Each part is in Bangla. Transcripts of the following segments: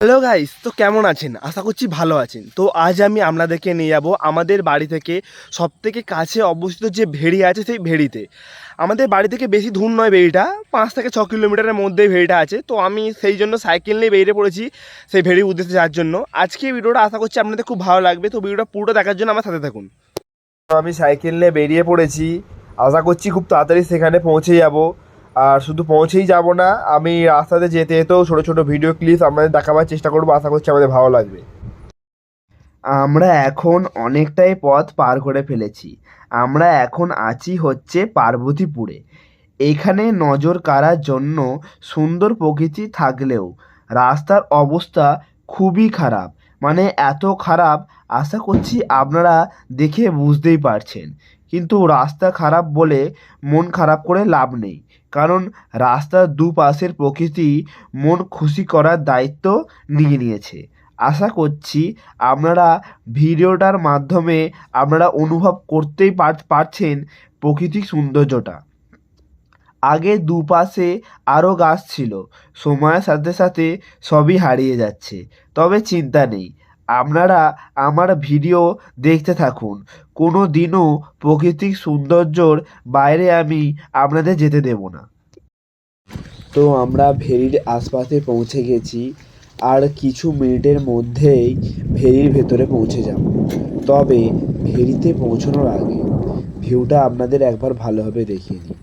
হ্যালো গাইস তো কেমন আছেন? আশা করছি ভালো আছেন। তো আজ আমি আপনাদেরকে নিয়ে যাব আমাদের বাড়ি থেকে সব থেকে কাছে অবস্থিত যে ভেড়ি আছে সেই ভেড়িতে। আমাদের বাড়ি থেকে বেশি দূর নয় ভেড়িটা, পাঁচ থেকে ছ কিলোমিটারের মধ্যেই ভেড়িটা আছে। তো আমি সেই জন্য সাইকেল নিয়ে বেরিয়ে পড়েছি সেই ভেড়ির উদ্দেশ্যে যাওয়ার জন্য। আজকে ভিডিওটা আশা করছি আপনাদের খুব ভালো লাগবে। তো ভিডিওটা পুরোটা দেখার জন্য আমার সাথে থাকুন। আমি সাইকেল নিয়ে বেরিয়ে পড়েছি। আশা করছি খুব তাড়াতাড়ি সেখানে পৌঁছে যাব। আর শুধু পৌঁছেই যাব না, আমি রাস্তাতে যেতে যেতেও ছোটো ছোটো ভিডিও ক্লিপ আপনাদের দেখাবার চেষ্টা করব, আশা করছি আমাদের ভালো লাগবে। আমরা এখন অনেকটাই পথ পার করে ফেলেছি। আমরা এখন আছি হচ্ছে পার্বতীপুরে। এখানে নজর কাড়ার জন্য সুন্দর প্রকৃতি থাকলেও রাস্তার অবস্থা খুবই খারাপ। মানে এত খারাপ, আশা করছি আপনারা দেখে বুঝতেই পারছেন। কিন্তু রাস্তা খারাপ বলে মন খারাপ করে লাভ নেই। কারণ রাস্তার দুপাশের প্রকৃতি মন খুশি করার দায়িত্ব নিয়ে নিয়েছে। আশা করছি আপনারা ভিডিওটার মাধ্যমে আপনারা অনুভব করতেই পার- পারছেন প্রকৃতির সৌন্দর্যটা। আগে দুপাশে আরও গাছ ছিল, সময়ের সাথে সাথে সবই হারিয়ে যাচ্ছে। তবে চিন্তা নেই আপনারা আমার ভিডিও দেখতে থাকুন। কোনো দিনও প্রকৃতিক সৌন্দর্যর বাইরে আমি আপনাদের যেতে দেব না। তো আমরা ভেরির আশপাশে পৌঁছে গেছি আর কিছু মিনিটের মধ্যেই ভেরির ভেতরে পৌঁছে যাব। তবে ভেরিতে পৌঁছানোর আগে ভিউটা আপনাদের একবার ভালোভাবে দেখিয়ে নিই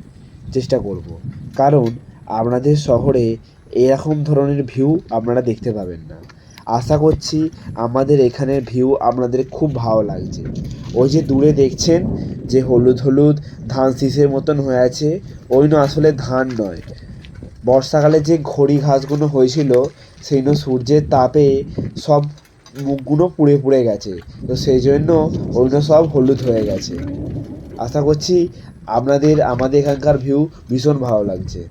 চেষ্টা করব। কারণ আপনাদের শহরে এরকম ধরনের ভিউ আপনারা দেখতে পাবেন না। আশা করছি আমাদের এখানের ভিউ আপনাদের খুব ভালো লাগছে। ওই যে দূরে দেখছেন যে হলুদ হলুদ ধান শীষের মতন হয়ে আছে, ওই না আসলে ধান নয়। বর্ষাকালে যে ঘড়ি ঘাসগুলো হয়েছিল, সেই সূর্যের তাপে সব মুখগুলো পুড়ে পুড়ে গেছে। তো সেই জন্য ওইগুলো সব হলুদ হয়ে গেছে। আশা করছি আপনাদের, আমাদের এখানকার ভিউ ভীষণ ভালো লাগছে।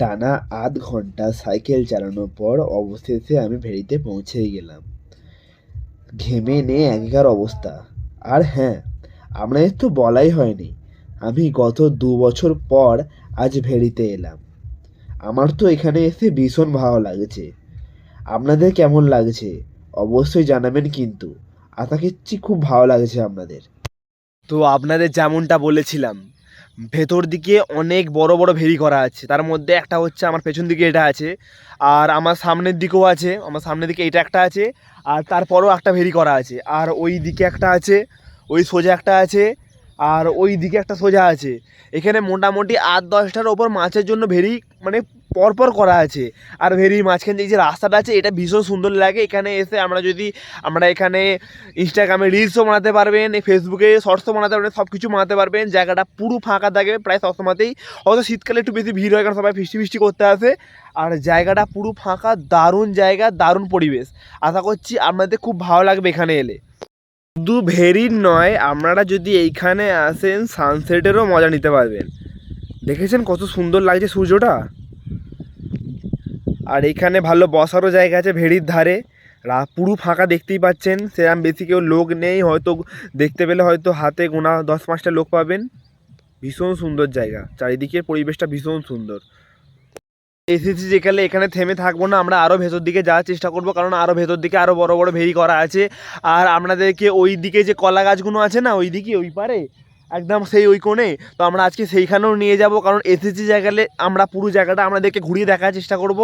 টানা আধ ঘণ্টা সাইকেল চালানোর পর অবশেষে আমি ভেড়িতে পৌঁছেই গেলাম। ঘেমে নে একাকার অবস্থা। আর হ্যাঁ আপনাদের তো বলাই হয়নি। আমি গত দু বছর পর আজ ভেড়িতে এলাম। আমার তো এখানে এসে ভীষণ ভালো লাগছে। আপনাদের কেমন লাগছে? অবশ্যই জানাবেন কিন্তু। আশা করছি খুব ভালো লাগছে আপনাদের। তো আপনাদের যেমনটা বলেছিলাম ভেতর দিকে অনেক বড় বড় ভেরি করা আছে। তার মধ্যে একটা হচ্ছে আমার পেছন দিকে এটা আছে, আর আমার সামনের দিকেও আছে, আমার সামনের দিকে এটা একটা আছে, আর তারপরও একটা ভেরি করা আছে। আর ওই দিকে একটা আছে, ওই সোজা একটা আছে, আর ওই দিকে একটা সোজা আছে। এখানে মোটামুটি আট দশটার ওপর মাছের জন্য ভেরি মানে পরপর করা আছে। আর ভেরি মাঝখান দিয়ে যে রাস্তাটা আছে, এটা ভীষণ সুন্দর লাগে। এখানে এসে আমরা যদি, আমরা এখানে ইনস্টাগ্রামে রিলসও বানাতে পারবেন ফেসবুকে শর্টসও বানাতে পারবেন সব কিছু বানাতে পারবেন। জায়গাটা পুরো ফাঁকা থাকে, প্রায় সবসময়তেই। হয়তো শীতকালে একটু বেশি ভিড় হয় কারণ সবাই ফিস্টি ফিস্টি করতে আসে। আর জায়গাটা পুরো ফাঁকা, দারুণ জায়গা, দারুণ পরিবেশ। আশা করছি আপনাদের খুব ভালো লাগবে এখানে এলে। শুধু ভেরির নয়, আপনারা যদি এইখানে আসেন সানসেটেরও মজা নিতে পারবেন। দেখেছেন কত সুন্দর লাগছে সূর্যটা? আর এখানে ভালো বসারও জায়গা আছে ভেড়ির ধারে। রা, পুরো ফাঁকা দেখতেই পাচ্ছেন সেরকম বেশি কেউ লোক নেই, হয়তো দেখতে পেলে হয়তো হাতে গোনা দশ পাঁচটা লোক পাবেন। ভীষণ সুন্দর জায়গা, চারিদিকের পরিবেশটা ভীষণ সুন্দর। এসেছি যেখানে, এখানে থেমে থাকব না, আমরা আরও ভেতর দিকে যাওয়ার চেষ্টা করব, কারণ আরও ভেতর দিকে আরও বড় বড় ভেরি করা আছে। আর আপনাদেরকে ওই দিকে যে কলা গাছগুলো আছে না ওই দিকে ওই পারে? একদম সেই ওই কোণে। তো আমরা আজকে সেইখানেও নিয়ে যাব, কারণ এসেছি জায়গালে আমরা পুরো জায়গাটা আমাদেরকে ঘুরিয়ে দেখার চেষ্টা করব।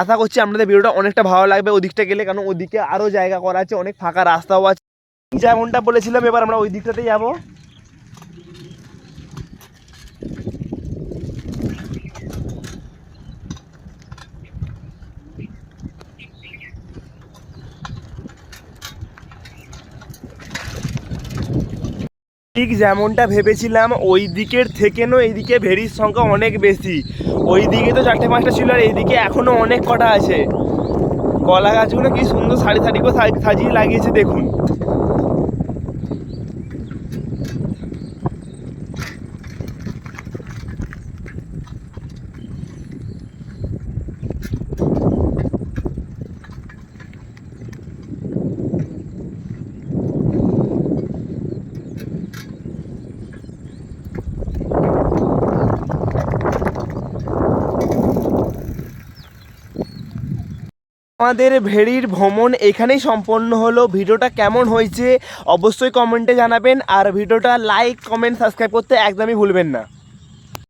আশা করছি আপনাদের ভিডিওটা অনেকটা ভালো লাগবে ওদিকটা গেলে, কারণ ওদিকে আরও জায়গা করা আছে, অনেক ফাঁকা রাস্তাও আছে। যেমনটা বলেছিলাম, এবার আমরা ওই দিকটাতেই যাব। ঠিক যেমনটা ভেবেছিলাম, ওই দিকের থেকে থেকেও এইদিকে ভেরির সংখ্যা অনেক বেশি। ওই দিকে তো চারটে পাঁচটা ছিল আর এইদিকে এখনও অনেক কটা আছে। কলা গাছগুলো কি সুন্দর সারি সারি করে সাজ- সাজিয়ে লাগিয়েছে, দেখুন। আমাদের ভেড়ির ভ্রমণ এখানেই সম্পন্ন হলো। ভিডিওটা কেমন হয়েছে অবশ্যই কমেন্টে জানাবেন। আর ভিডিওটা লাইক কমেন্ট সাবস্ক্রাইব করতে একদমই ভুলবেন না।